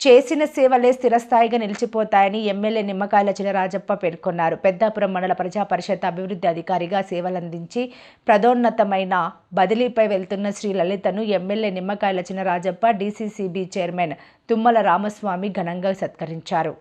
చేసిన సేవలే స్థిరస్థాయిగా నిలిచిపోతాయని ఎమ్మెల్యే నిమ్మకాయల చినరాజప్ప పేర్కొన్నారు. పెద్దాపురం మండల ప్రజా పరిషత్ అభివృద్ధి అధికారిగా సేవలందించి ప్రదోన్నతమైన బదిలీపై వెళ్తున్న Shri లలితను MLA Nimmakayala Chinarajappa DCCB chairman Tummala Ramaswamy ఘనంగా సత్కరించారు.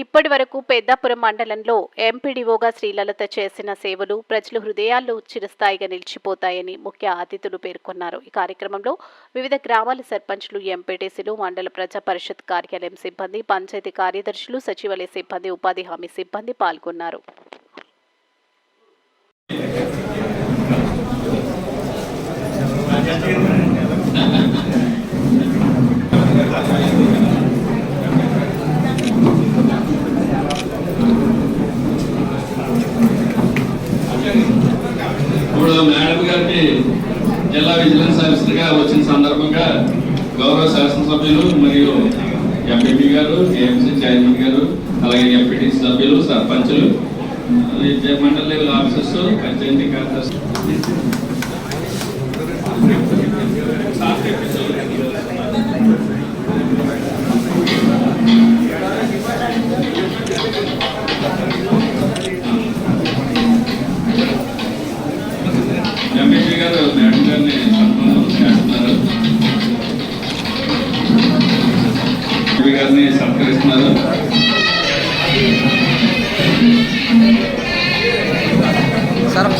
ఇప్పటి వరకు పెద్దాపురం మండలంలో ఎంపీడీఓగా శ్రీలలిత చేసిన సేవలు ప్రజల హృదయాల్లో చిరస్థాయిగా నిలిచిపోతాయని ముఖ్య అతిథులు పేర్కొన్నారు. ఈ కార్యక్రమంలో వివిధ గ్రామాల సర్పంచ్లు ఎంపీటీసీలు మండల ప్రజా పరిషత్ కార్యాలయం సిబ్బంది పంచాయతీ కార్యదర్శులు సచివాలయ సిబ్బంది ఉపాధి హామీ సిబ్బంది పాల్గొన్నారు. ఇప్పుడు మేడం గారికి జిల్లా విజిలెన్స్ ఆఫీసర్గా వచ్చిన సందర్భంగా గౌరవ శాసనసభ్యులు మరియు ఎంపీపీ గారు ఏఎంసీ చైర్మన్ గారు అలాగే ఎంపీటీ సభ్యులు సర్పంచులు మండల లెవెల్ ఆఫీసర్స్ పంచాయతీ కార్యదర్శి ఎంపీపీ గారు మేడం గారిని సన్మానం చేస్తున్నారు. గారిని సత్కరిస్తున్నారు. సార్